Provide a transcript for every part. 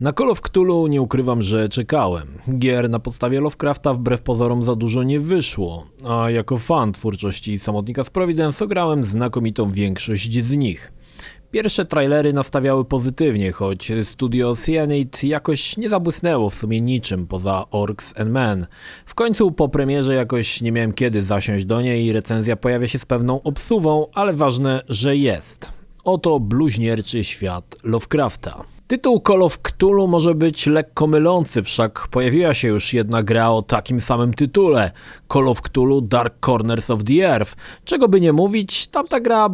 Na Call of Cthulhu nie ukrywam, że czekałem. Gier na podstawie Lovecrafta wbrew pozorom za dużo nie wyszło, a jako fan twórczości Samotnika z Providence grałem znakomitą większość z nich. Pierwsze trailery nastawiały pozytywnie, choć studio Cyanide jakoś nie zabłysnęło w sumie niczym poza Orcs and Men. W końcu po premierze jakoś nie miałem kiedy zasiąść do niej i recenzja pojawia się z pewną obsuwą, ale ważne, że jest. Oto bluźnierczy świat Lovecrafta. Tytuł Call of Cthulhu może być lekko mylący, wszak pojawiła się już jedna gra o takim samym tytule Call of Cthulhu Dark Corners of the Earth. Czego by nie mówić, tamta gra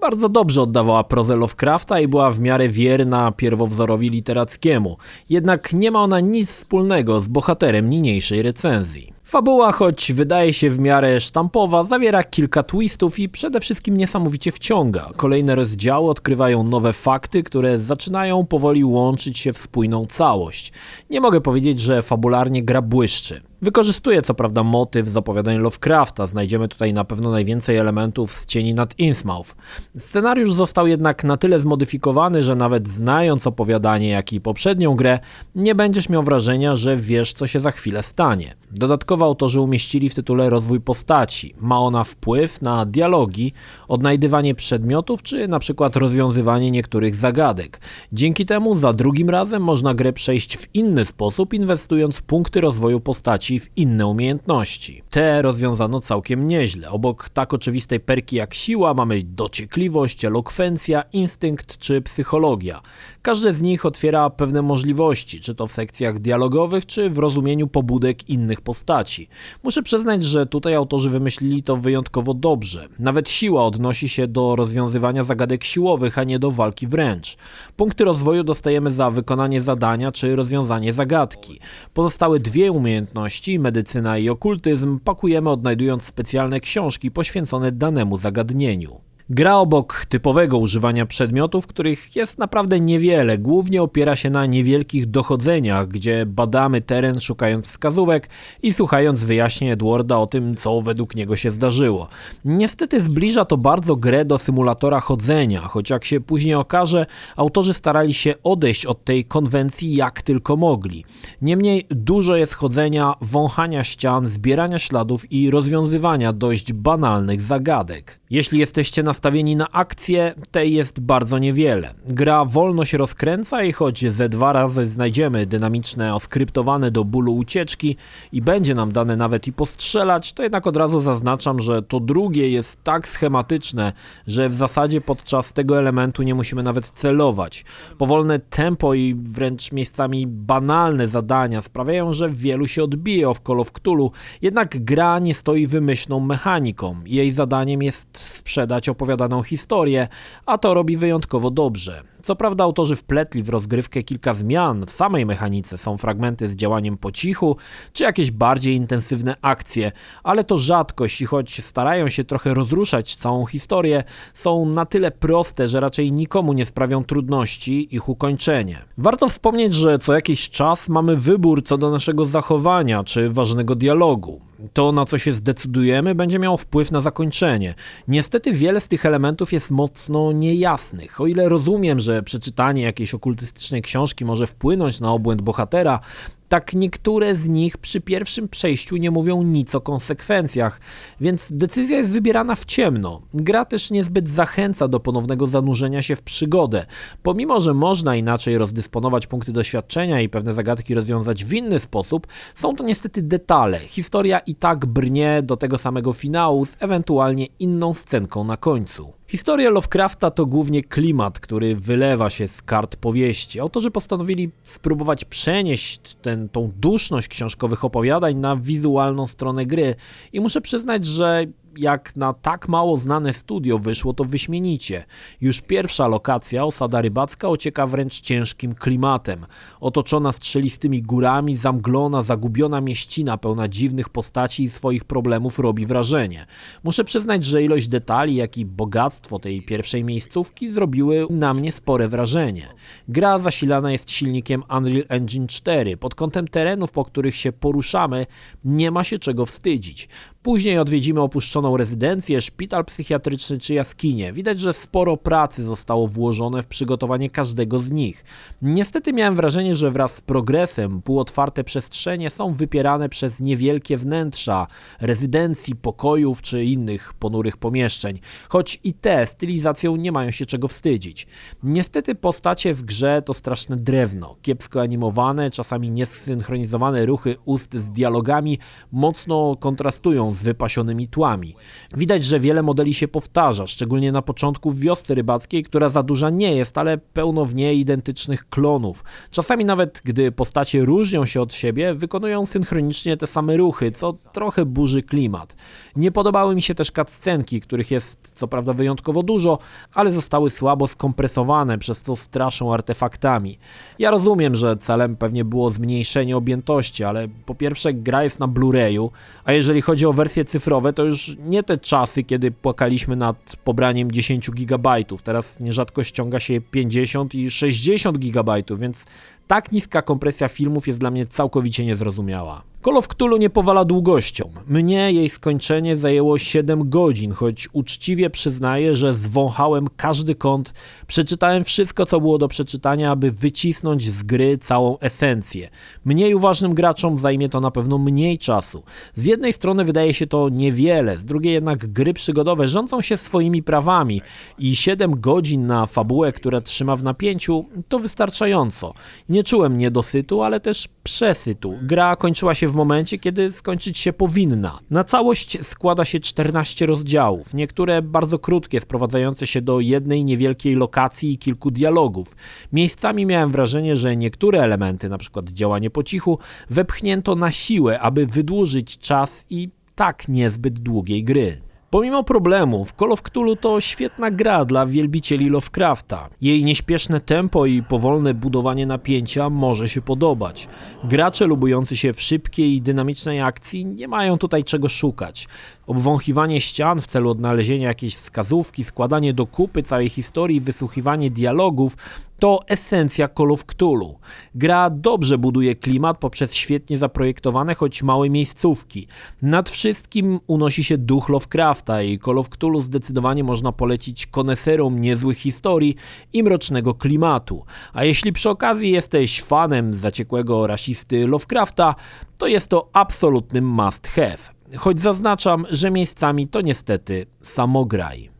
bardzo dobrze oddawała prozę Lovecrafta i była w miarę wierna pierwowzorowi literackiemu. Jednak nie ma ona nic wspólnego z bohaterem niniejszej recenzji. Fabuła, choć wydaje się w miarę sztampowa, zawiera kilka twistów i przede wszystkim niesamowicie wciąga. Kolejne rozdziały odkrywają nowe fakty, które zaczynają powoli łączyć się w spójną całość. Nie mogę powiedzieć, że fabularnie gra błyszczy. Wykorzystuje co prawda motyw z opowiadań Lovecrafta, znajdziemy tutaj na pewno najwięcej elementów z cieni nad Innsmouth. Scenariusz został jednak na tyle zmodyfikowany, że nawet znając opowiadanie, jak i poprzednią grę, nie będziesz miał wrażenia, że wiesz co się za chwilę stanie. Dodatkowo autorzy umieścili w tytule rozwój postaci. Ma ona wpływ na dialogi, odnajdywanie przedmiotów czy na przykład rozwiązywanie niektórych zagadek. Dzięki temu za drugim razem można grę przejść w inny sposób, inwestując punkty rozwoju postaci w inne umiejętności. Te rozwiązano całkiem nieźle. Obok tak oczywistej perki jak siła mamy dociekliwość, elokwencja, instynkt czy psychologia. Każde z nich otwiera pewne możliwości, czy to w sekcjach dialogowych, czy w rozumieniu pobudek innych postaci. Muszę przyznać, że tutaj autorzy wymyślili to wyjątkowo dobrze. Nawet siła odnosi się do rozwiązywania zagadek siłowych, a nie do walki wręcz. Punkty rozwoju dostajemy za wykonanie zadania czy rozwiązanie zagadki. Pozostałe dwie umiejętności, medycyna i okultyzm, pakujemy odnajdując specjalne książki poświęcone danemu zagadnieniu. Gra obok typowego używania przedmiotów, których jest naprawdę niewiele, głównie opiera się na niewielkich dochodzeniach, gdzie badamy teren szukając wskazówek i słuchając wyjaśnień Edwarda o tym, co według niego się zdarzyło. Niestety zbliża to bardzo grę do symulatora chodzenia, choć jak się później okaże, autorzy starali się odejść od tej konwencji jak tylko mogli. Niemniej dużo jest chodzenia, wąchania ścian, zbierania śladów i rozwiązywania dość banalnych zagadek. Jeśli jesteście nastawieni na akcję, tej jest bardzo niewiele. Gra wolno się rozkręca i choć ze dwa razy znajdziemy dynamiczne, oskryptowane do bólu ucieczki i będzie nam dane nawet i postrzelać, to jednak od razu zaznaczam, że to drugie jest tak schematyczne, że w zasadzie podczas tego elementu nie musimy nawet celować. Powolne tempo i wręcz miejscami banalne zadania sprawiają, że wielu się odbije o Call of Cthulhu, jednak gra nie stoi wymyślną mechaniką. Jej zadaniem jest sprzedać opowiadaną historię, a to robi wyjątkowo dobrze. Co prawda autorzy wpletli w rozgrywkę kilka zmian w samej mechanice, są fragmenty z działaniem po cichu, czy jakieś bardziej intensywne akcje, ale to rzadkość i choć starają się trochę rozruszać całą historię, są na tyle proste, że raczej nikomu nie sprawią trudności ich ukończenie. Warto wspomnieć, że co jakiś czas mamy wybór co do naszego zachowania czy ważnego dialogu. To, na co się zdecydujemy, będzie miało wpływ na zakończenie. Niestety wiele z tych elementów jest mocno niejasnych. O ile rozumiem, że przeczytanie jakiejś okultystycznej książki może wpłynąć na obłęd bohatera, tak niektóre z nich przy pierwszym przejściu nie mówią nic o konsekwencjach, więc decyzja jest wybierana w ciemno. Gra też niezbyt zachęca do ponownego zanurzenia się w przygodę. Pomimo, że można inaczej rozdysponować punkty doświadczenia i pewne zagadki rozwiązać w inny sposób, są to niestety detale. Historia i tak brnie do tego samego finału z ewentualnie inną scenką na końcu. Historia Lovecrafta to głównie klimat, który wylewa się z kart powieści. Autorzy postanowili spróbować przenieść ten, tą duszność książkowych opowiadań na wizualną stronę gry i muszę przyznać, że jak na tak mało znane studio wyszło to wyśmienicie. Już pierwsza lokacja, osada rybacka, ocieka wręcz ciężkim klimatem. Otoczona strzelistymi górami, zamglona, zagubiona mieścina pełna dziwnych postaci i swoich problemów robi wrażenie. Muszę przyznać, że ilość detali, jak i bogactwo tej pierwszej miejscówki zrobiły na mnie spore wrażenie. Gra zasilana jest silnikiem Unreal Engine 4. Pod kątem terenów, po których się poruszamy, nie ma się czego wstydzić. Później odwiedzimy opuszczone zabezpieczoną rezydencję, szpital psychiatryczny czy jaskinię. Widać, że sporo pracy zostało włożone w przygotowanie każdego z nich. Niestety miałem wrażenie, że wraz z progresem półotwarte przestrzenie są wypierane przez niewielkie wnętrza rezydencji, pokojów czy innych ponurych pomieszczeń, choć i te stylizacją nie mają się czego wstydzić. Niestety postacie w grze to straszne drewno, kiepsko animowane, czasami niesynchronizowane ruchy ust z dialogami mocno kontrastują z wypasionymi tłami. Widać, że wiele modeli się powtarza, szczególnie na początku w wiosce rybackiej, która za duża nie jest, ale pełno w niej identycznych klonów. Czasami nawet gdy postacie różnią się od siebie, wykonują synchronicznie te same ruchy, co trochę burzy klimat. Nie podobały mi się też cutscenki, których jest co prawda wyjątkowo dużo, ale zostały słabo skompresowane, przez co straszą artefaktami. Ja rozumiem, że celem pewnie było zmniejszenie objętości, ale po pierwsze gra jest na Blu-rayu, a jeżeli chodzi o wersje cyfrowe, to już nie te czasy, kiedy płakaliśmy nad pobraniem 10 GB. Teraz nierzadko ściąga się 50 i 60 GB, więc tak niska kompresja filmów jest dla mnie całkowicie niezrozumiała. Call of Cthulhu nie powala długością. Mnie jej skończenie zajęło 7 godzin, choć uczciwie przyznaję, że zwąchałem każdy kąt, przeczytałem wszystko, co było do przeczytania, aby wycisnąć z gry całą esencję. Mniej uważnym graczom zajmie to na pewno mniej czasu. Z jednej strony wydaje się to niewiele, z drugiej jednak gry przygodowe rządzą się swoimi prawami i 7 godzin na fabułę, która trzyma w napięciu, to wystarczająco. Nie czułem niedosytu, ale też przesytu. Gra kończyła się w momencie, kiedy skończyć się powinna. Na całość składa się 14 rozdziałów, niektóre bardzo krótkie, sprowadzające się do jednej niewielkiej lokacji i kilku dialogów. Miejscami miałem wrażenie, że niektóre elementy, np. działanie po cichu, wepchnięto na siłę, aby wydłużyć czas i tak niezbyt długiej gry. Pomimo problemów, Call of Cthulhu to świetna gra dla wielbicieli Lovecrafta. Jej nieśpieszne tempo i powolne budowanie napięcia może się podobać. Gracze lubujący się w szybkiej i dynamicznej akcji nie mają tutaj czego szukać. Obwąchiwanie ścian w celu odnalezienia jakiejś wskazówki, składanie do kupy całej historii, wysłuchiwanie dialogów to esencja Call of Cthulhu. Gra dobrze buduje klimat poprzez świetnie zaprojektowane, choć małe miejscówki. Nad wszystkim unosi się duch Lovecrafta i Call of Cthulhu zdecydowanie można polecić koneserom niezłych historii i mrocznego klimatu. A jeśli przy okazji jesteś fanem zaciekłego rasisty Lovecrafta, to jest to absolutny must have. Choć zaznaczam, że miejscami to niestety samograj.